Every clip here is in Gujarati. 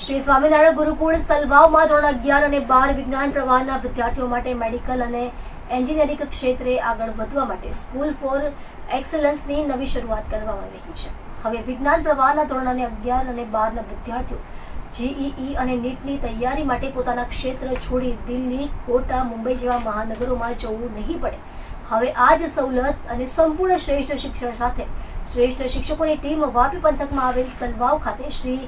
શ્રી સ્વામિનારાયણ ગુરુકુળ સલવાવમાં ધોરણ અગિયાર અને બાર વિજ્ઞાન પ્રવાહના વિદ્યાર્થીઓ માટે મેડિકલ અને એન્જિનિયરિંગ ક્ષેત્રે આગળ વધવા માટે સ્કૂલ ફોર એક્સલન્સની નવી શરૂઆત કરવામાં રહી છે. હવે વિજ્ઞાન પ્રવાહના ધોરણ અને અગિયાર અને બારના વિદ્યાર્થીઓ જેઈઈ અને નીટની તૈયારી માટે પોતાના ક્ષેત્ર છોડી દિલ્હી, કોટા, મુંબઈ જેવા મહાનગરોમાં જવું નહીં પડે. હવે આ જ સવલત અને સંપૂર્ણ શ્રેષ્ઠ શિક્ષણ સાથે શ્રેષ્ઠ શિક્ષકોની ટીમ વાપી પંથકમાં આવેલ સલવાવ ખાતે શ્રી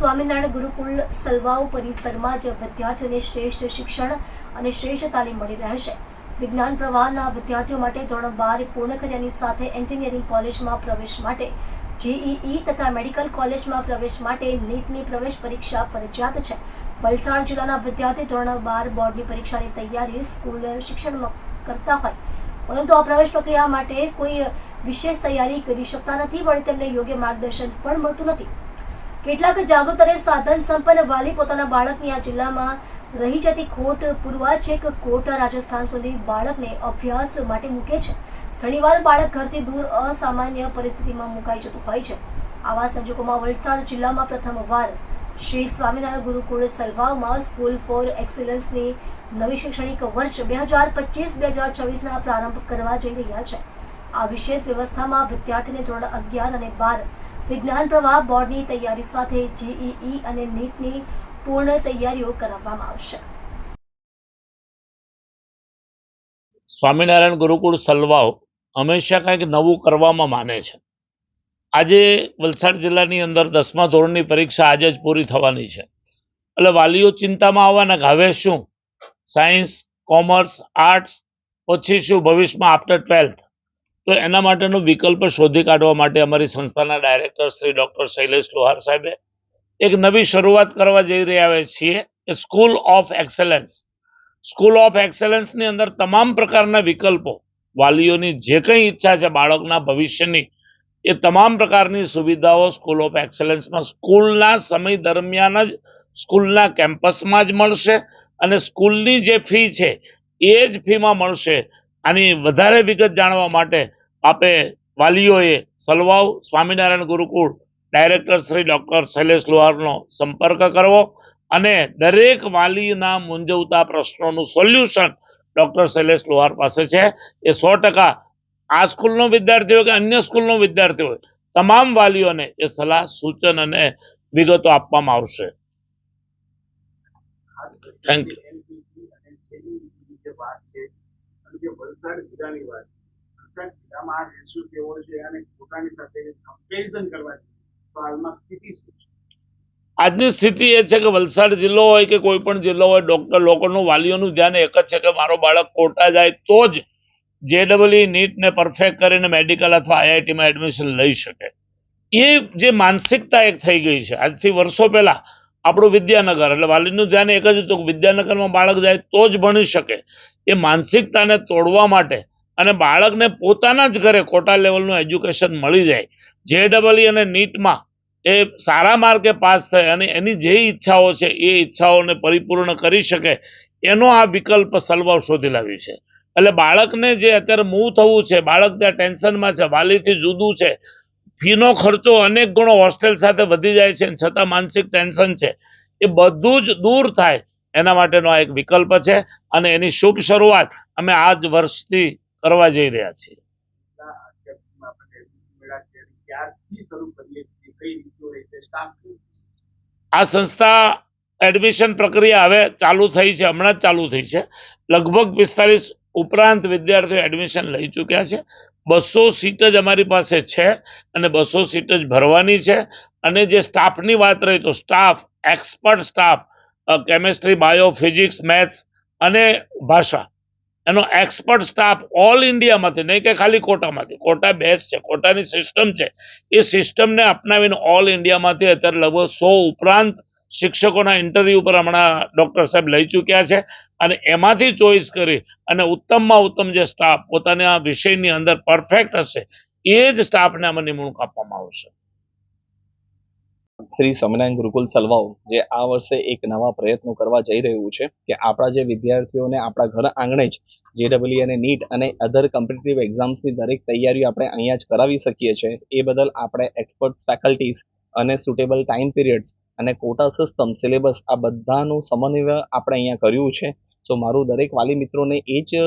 સ્વામિનારાયણ ગુરુકુળ સલવાઓ પરિસરમાં જ વિદ્યાર્થીઓને શ્રેષ્ઠ શિક્ષણ અને શ્રેષ્ઠ તાલીમ મળી રહેશે વિજ્ઞાન પ્રવાહના વિદ્યાર્થીઓ માટે ધોરણ બાર પૂર્ણ કર્યાની સાથે એન્જિનિયરિંગ કોલેજમાં પ્રવેશ માટે જેઈઈ તથા મેડિકલ કોલેજમાં પ્રવેશ માટે નીટની પ્રવેશ પરીક્ષા ફરજિયાત છે. વલસાડ જિલ્લાના વિદ્યાર્થી ધોરણ બાર બોર્ડની પરીક્ષાની તૈયારી સ્કૂલ શિક્ષણમાં કરતા હોય. પરંતુ આ પ્રવેશ પ્રક્રિયા માટે કોઈ વિશેષ તૈયારી કરી શકતા નથી, પણ તેમને યોગ્ય માર્ગદર્શન પણ મળતું નથી. કેટલાક જાગૃત અને સાધન સંપન્ન વાલી પોતાના બાળકની આ જિલ્લામાં રહી જતી ખોટ પૂર્વા છેક કોટ રાજસ્થાન સુધી બાળકને અભ્યાસ માટે મૂકે છે. ઘણીવાર બાળક ઘરથી દૂર અસામાન્ય પરિસ્થિતિમાં મુકાઈ જતું હોય છે. આવા સંજોગોમાં વલસાડ જિલ્લામાં પ્રથમવાર શ્રી સ્વામિનારાયણ ગુરુકુળ સલવાવમાં સ્કૂલ ફોર એક્સલન્સની નવી શૈક્ષણિક વર્ષ બે હજાર પચીસ, બે હજાર છવ્વીસના પ્રારંભ કરવા જઈ રહ્યા છે. આ વિશેષ વ્યવસ્થામાં વિદ્યાર્થીને ધોરણ અગિયાર અને બાર વિજ્ઞાન પ્રવાહ બોર્ડની તૈયારી સાથે જેઈઈ અને નીટની પૂર્ણ તૈયારીઓ કરાવવામાં આવશે. સ્વામિનારાયણ ગુરુકુળ સલવાવ હંમેશા કંઈક નવું કરવામાં માને છે. આજે વલસાડ જિલ્લાની અંદર દસમા ધોરણની પરીક્ષા આજે જ પૂરી થવાની છે. એટલે વાલીઓ ચિંતામાં આવવાના હવે શું? સાયન્સ, કોમર્સ, આર્ટ્સ, પછી શું? ભવિષ્યમાં આફ્ટર ટ્વેલ્થ. તો એના માટેનો વિકલ્પ શોધી કાઢવા માટે અમારી સંસ્થાના ડાયરેક્ટર શ્રી ડૉક્ટર શૈલેષ લોહાર સાહેબે એક નવી શરૂઆત કરવા જઈ રહ્યા છીએ કે school of excellence. School of એક્સેલન્સની અંદર તમામ પ્રકારના વિકલ્પો, વાલીઓની જે કંઈ ઈચ્છા છે, બાળકના ભવિષ્યની, એ તમામ પ્રકારની સુવિધાઓ સ્કૂલ ઓફ એક્સેલન્સમાં સ્કૂલના સમય દરમિયાન જ સ્કૂલના કેમ્પસમાં જ મળશે અને સ્કૂલની જે ફી છે, એ જ ફીમાં મળશે. આની વધારે વિગત જાણવા માટે આપે વાલીઓએ સલવાવ સ્વામિનારાયણ ગુરુકુળ ડાયરેક્ટર શ્રી ડૉક્ટર શૈલેષ લોહારનો સંપર્ક કરવો અને દરેક વાલીના મૂંઝવતા પ્રશ્નોનું સોલ્યુશન ડૉક્ટર શૈલેષ લોહાર પાસે છે. એ સો ટકા આ સ્કૂલનો વિદ્યાર્થી હોય કે અન્ય સ્કૂલનો વિદ્યાર્થી હોય, તમામ વાલીઓને એ સલાહ, સૂચન અને વિગતો આપવામાં આવશે. થેન્ક યુ જિલ્લામાં આ રેશિયો કેવો છે અને પોતાની સાથે કમ્પેરિઝન કરવા તો હાલમાં સ્થિતિ શું છે? આજની સ્થિતિ એ છે કે વલસાડ જિલ્લો હોય કે કોઈ પણ જિલ્લો હોય ડોક્ટર લોકોનું વાલીઓનું ધ્યાન એક જ છે કે મારો બાળક કોટા જાય તો જ જે ડબલઈ નીટ પરફેક્ટ કરીને મેડિકલ અથવા આઈઆઈટીમાં એડમિશન લઈ શકે. એ જે માનસિકતા એક થઈ ગઈ છે. આજથી વર્ષો પહેલા આપણું વિદ્યાનગર, એટલે વાલીનું ધ્યાન એક જ હતું કે વિદ્યાનગરમાં બાળક જાય તો જ ભણી શકે. એ માનસિકતાને તોડવા માટે અને બાળકને પોતાના જ ઘરે કોટા લેવલનું એજ્યુકેશન મળી જાય. જે ડબલઈ અને નીટમાં એ સારા માર્કે પાસ થાય અને એની જે ઈચ્છાઓ છે એ ઈચ્છાઓને પરિપૂર્ણ કરી શકે એનો આ વિકલ્પ સલવાવ શોધી લાવી છે. એટલે બાળકને જે અત્યારે મૂવ થવું છે, બાળક ત્યાં ટેન્શનમાં છે, વાલીથી જુદું છે, ફીનો ખર્ચો અનેક ગણો હોસ્ટેલ સાથે વધી જાય છે અને છતાં માનસિક ટેન્શન છે. એ બધું જ દૂર થાય એના માટેનો આ એક વિકલ્પ છે અને એની શુભ શરૂઆત અમે આ જ વર્ષથી કરવા જઈ રહ્યા છીએ? આ સંસ્થા એડમિશન પ્રક્રિયા હવે ચાલુ થઈ છે હમણાં જ ચાલુ થઈ છે. લગભગ પિસ્તાલીસ ઉપરાંત વિદ્યાર્થીઓ એડમિશન લઈ ચૂક્યા છે. બસો સીટ જ અમારી પાસે છે અને બસો સીટ જ ભરવાની છે. અને જે સ્ટાફની વાત રહી તો staff expert staff chemistry bio physics maths અને ભાષા. એનો એક્સપર્ટ સ્ટાફ ઓલ ઇન્ડિયામાંથી નહીં કે ખાલી કોટામાંથી. કોટા બેસ્ટ છે, કોટાની સિસ્ટમ છે. એ સિસ્ટમને અપનાવીને ઓલ ઇન્ડિયામાંથી અત્યારે લગભગ સો ઉપરાંત શિક્ષકોના ઇન્ટરવ્યૂ પર હમણાં ડૉક્ટર સાહેબ લઈ ચૂક્યા છે. અને એમાંથી ચોઈસ કરી અને ઉત્તમમાં ઉત્તમ જે સ્ટાફ પોતાના વિષયની અંદર પરફેક્ટ હશે, એ જ સ્ટાફને આમાં નિમણૂક આપવામાં આવશે. શ્રી સ્વામિનારાયણ ગુરુકુલ સલવાઓ, જે આ વર્ષે એક નવા પ્રયત્નો કરવા જઈ રહ્યું છે કે આપણા જે વિદ્યાર્થીઓને આપણા ઘર આંગણે જ જેડબલઈ અને નીટ અને અધર કોમ્પિટિટિવ એક્ઝામ્સની દરેક તૈયારીઓ આપણે અહીંયા જ કરાવી શકીએ છીએ. એ બદલ આપણે એક્સપર્ટ્સ ફેકલ્ટીઝ અને સુટેબલ ટાઈમ પીરિયડ્સ અને કોટા સિસ્ટમ સિલેબસ આ બધાનું સમન્વય આપણે અહીંયા કર્યું છે. સો મારું દરેક વાલી મિત્રોને એ જ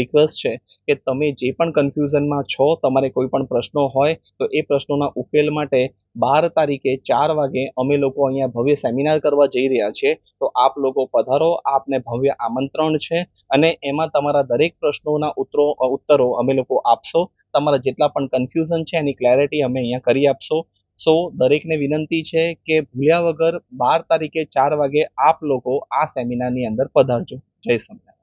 રિક્વેસ્ટ છે કે તમે જે પણ કન્ફ્યુઝનમાં છો, તમારે કોઈ પણ પ્રશ્નો હોય, તો એ પ્રશ્નોના ઉકેલ માટે બાર તારીખે ચાર વાગે અમે લોકો અહીંયા ભવ્ય સેમિનાર કરવા જઈ રહ્યા છીએ. તો આપ લોકો પધારો, આપને ભવ્ય આમંત્રણ છે અને એમાં તમારા દરેક પ્રશ્નોના ઉત્તરો ઉત્તરો અમે લોકો આપશો. તમારા જેટલા પણ કન્ફ્યુઝન છે એની ક્લેરિટી અમે અહીંયા કરી આપશો. સો દરેકને વિનંતી છે કે ભૂલ્યા વગર બાર તારીખે ચાર વાગે આપ લોકો આ સેમિનારની અંદર પધારજો. જય સ્વામિનારાયણ